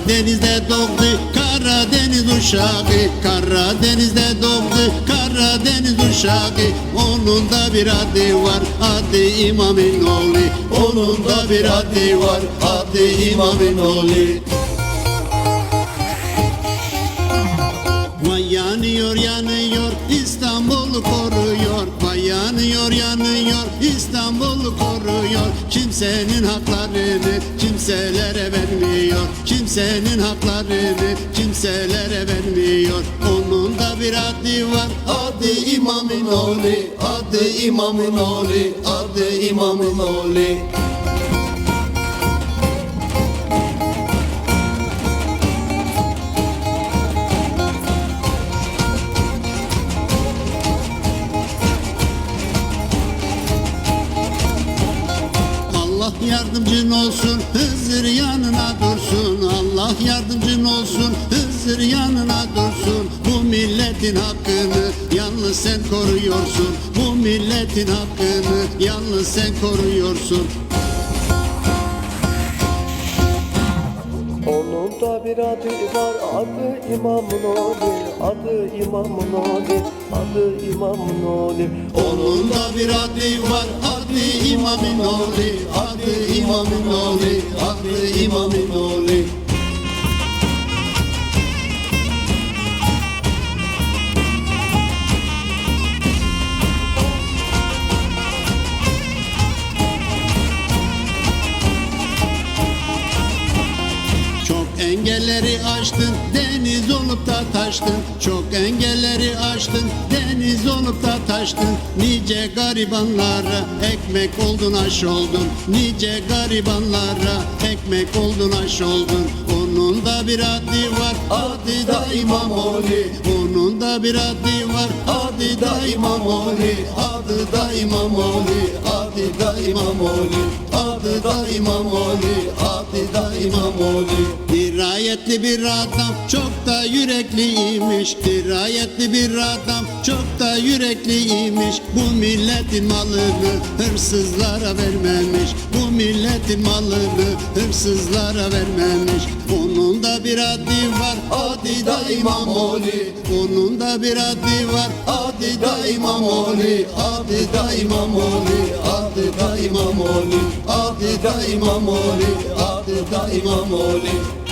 Karadeniz'de doğdu Karadeniz uşağı. Karadeniz'de doğdu Karadeniz uşağı. Onun da bir adı var adı İmam İnönü Onun da bir adı var adı İmam İnönü Vay yanıyor yanıyor İstanbul'u koruyor. Vay yanıyor yanıyor İstanbul'u koruyor. Kimsenin haklarını kimselere vermiyor Kimsenin haklarını kimselere vermiyor. Onun da bir adı var. Adı İmam İnönü Adı İmam İnönü Adı İmam İnönü Allah yardımcın olsun Hızır Allah yardımcın olsun Hızır yanına dursun. Bu milletin hakkını yalnız sen koruyorsun. Bu milletin hakkını yalnız sen koruyorsun. Onun da bir adı var adı İmamın oğlu Adı İmamın oğlu Adı İmamın oğlu Onun da bir adı var adı İmam İnönü Adı İmam İnönü Adı İmam İnönü engelleri aştın deniz olup da taştın. Çok engelleri aştın deniz olup da taştın. Nice garibanlara ekmek oldun aş oldun. Nice garibanlara ekmek oldun aş oldun. Onun da bir adı var adı da İmamoğlu Onun da bir adı var adı da İmamoğlu Adı da İmamoğlu Da İmamoğlu Adı da İmamoğlu Adı da İmamoğlu. Dirayetli bir adam çok da yürekliymiş. Dirayetli bir adam çok da yürekliymiş. Bu milletin malını hırsızlara vermemiş. Bu milletin malını hırsızlara vermemiş. Onun da bir adı var adı da İmamoğlu. Onun da bir adı var adı da İmamoğlu. Adı da İmamoğlu Adı da İmamoğlu da İmamoğlu da İmamoğlu